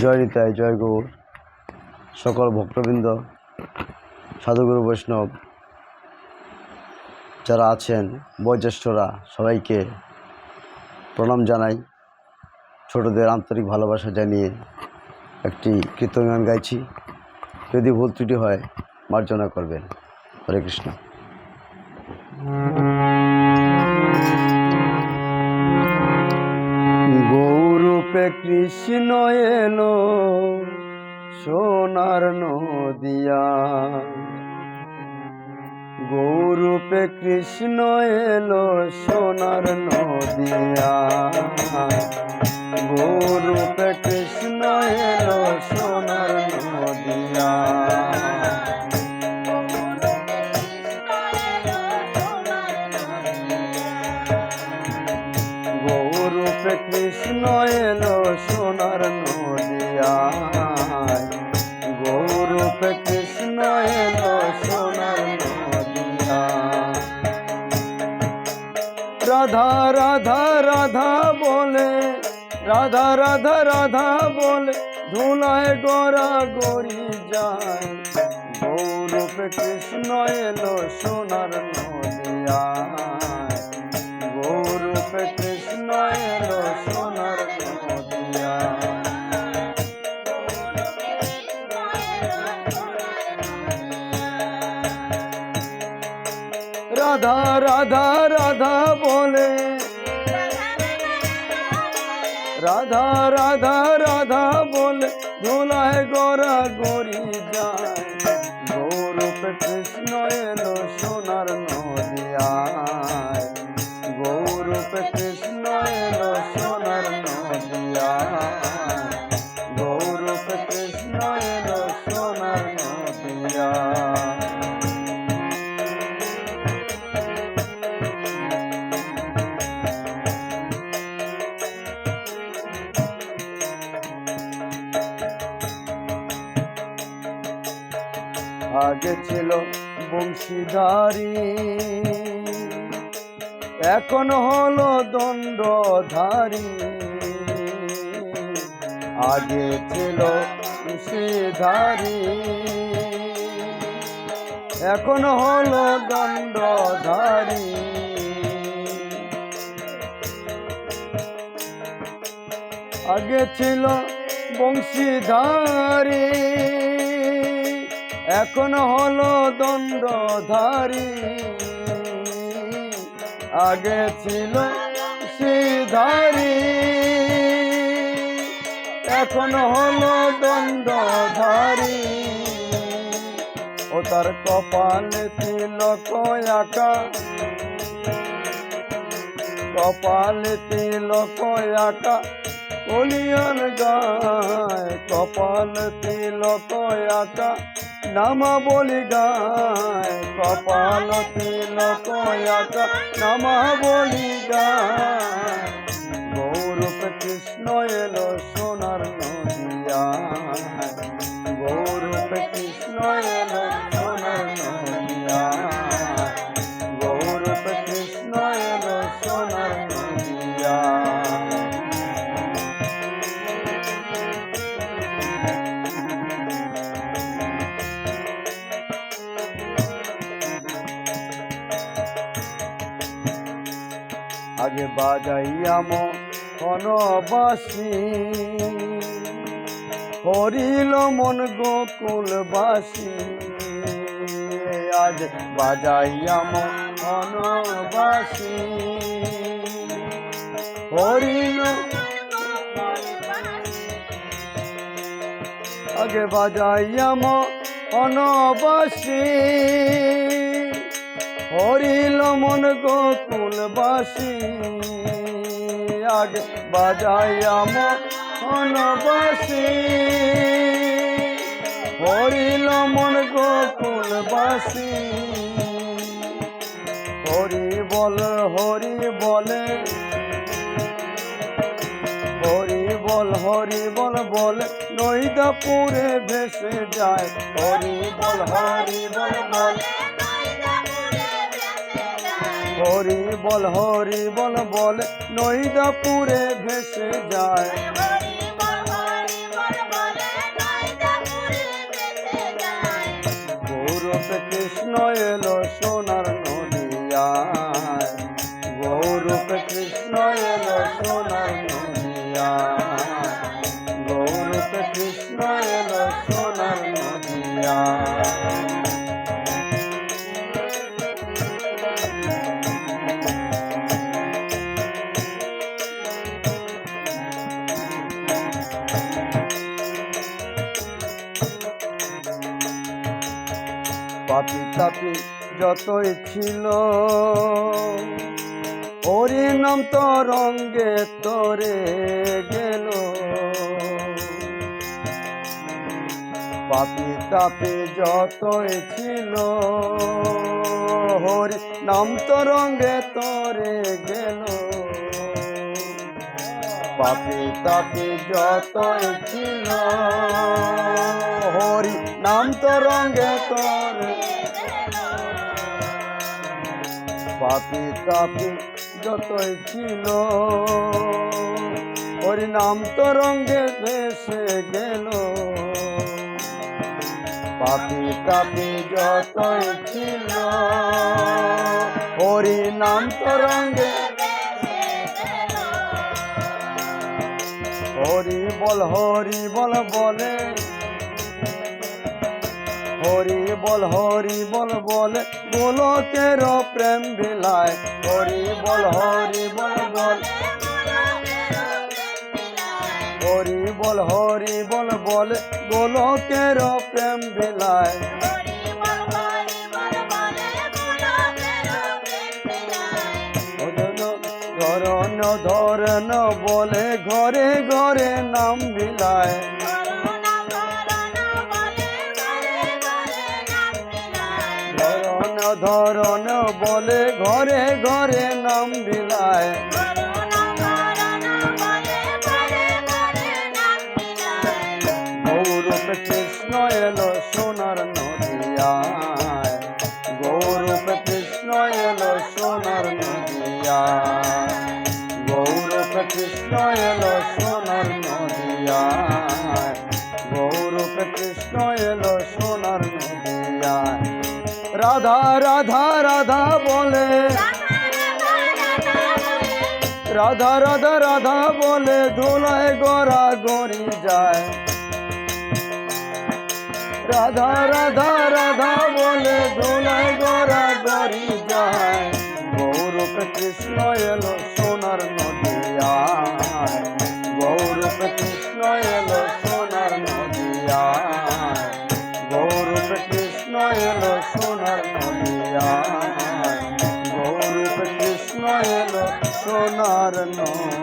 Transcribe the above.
জয় নিতাই, জয় গৌর। সকল ভক্তবৃন্দ, সাধুগুরু বৈষ্ণব, যারা আছেন, বয়োজ্যেষ্ঠরা, সবাইকে প্রণাম জানাই। ছোটদের আন্তরিক ভালোবাসা জানিয়ে একটি কীর্তন গাইছি। যদি ভুল ত্রুটি হয়, মার্জনা করবেন। হরে কৃষ্ণ। গৌরূপে কৃষ্ণ এলো সোনার নদিয়া। গৌরূপে কৃষ্ণ এলো সোনার নদিয়া। গৌরূপে কৃষ্ণ এলো রাধা রাধা রাধা বলে, রাধা রাধা রাধা বলে, ধুলায় গড়া গড়ি যায়। গৌরূপে কৃষ্ণ এলো সোনার নদিয়া গৌরূপে কৃষ্ণ এলো রাধা রাধা রাধা বলে রাধা রাধা রাধা বলে ধুলায় গড়া গড়ি যায় গৌরূপে কৃষ্ণ এলো সোনার নদিয়ায় গৌরূপে কৃষ্ণ এলো সোনার নদিয়ায় গৌরূপে কৃষ্ণ এলো সোনার নদিয়ায় আগে ছিল বংশীধারী এখন হলো দণ্ডধারী। আগে ছিল বংশীধারী এখন হলো দণ্ডধারী। আগে ছিল বংশীধারী এখন হলো দণ্ডধারী। আগে ছিল সিধারী। এখন হলো দণ্ডধারী। ও তার কপালে তিলক আঁকা কপালে তিলক আঁকা কলিয়ান গায়, কপাল তিলক আঁকা নামা বলি গায় কপাল তিল নাম বলি গায় গৌরূপ কৃষ্ণ এলো সোনার নদিয়া গৌরূপ কৃষ্ণ এলো আগে বাজাইয়াম বনবাসী। হরিল মন গোকুলবাসী। আজ বাজাইয়াম বনবাসী। হরিল আগে বাজাইয়াম অনবাসী হরিল মন গোকুলবাসী আগে বাজাইয়াম অনবাসী হরিল মন গোকুলবাসী হরি বল, হরি বলে। হরি বল হরি বল বল। নৈদাপুরে ভেসে যায়। হরি বল হরি বল বল। হরি বল হরি বল বল নৈদাপুরে ভেসে যায়। গৌরব কৃষ্ণ এলো সোনার নদিয়ায়। গৌরব কৃষ্ণ এলো সোনার গৌরব কৃষ্ণ এলো সোনার তাপি যতই ছিল। হরি নাম তরঙ্গে তরে গেল। পাপি তাপি যতই ছিল হরি নাম তরঙ্গে তরে গেল। পাপি তাপি যতই ছিল হরি নাম তরঙ্গে তরে পাপি তাপি যতই ছিল হরি নাম তরঙ্গে ভেসে গেল। পাপি তাপি যতই ছিল হরি নাম তরঙ্গে হরি বল হরি বল বলে হরি বল হরি বল, বলে, গোলকের প্রেম বিলায়। হরি বল হরি বল বল। হরি বল হরি বল, বলে, গোলকের প্রেম বিলায়। ধরন ধরন বলে ঘরে ঘরে নাম বিলায়। ধরন বলে ঘরে ঘরে নাম বিলায়। কৃষ্ণ এলো রাধা রাধা রাধা বলে। রাধা রাধা রাধা বলে, ধুলায় গড়া গড়ি যায়। রাধা রাধা রাধা বলে, ধুলায় গড়া গড়ি যায়। গৌরূপ কৃষ্ণ এলো সোনার নদিয়ায়। গৌরূপ কৃষ্ণ এলো সোনার নদিয়ায়। গৌরূপ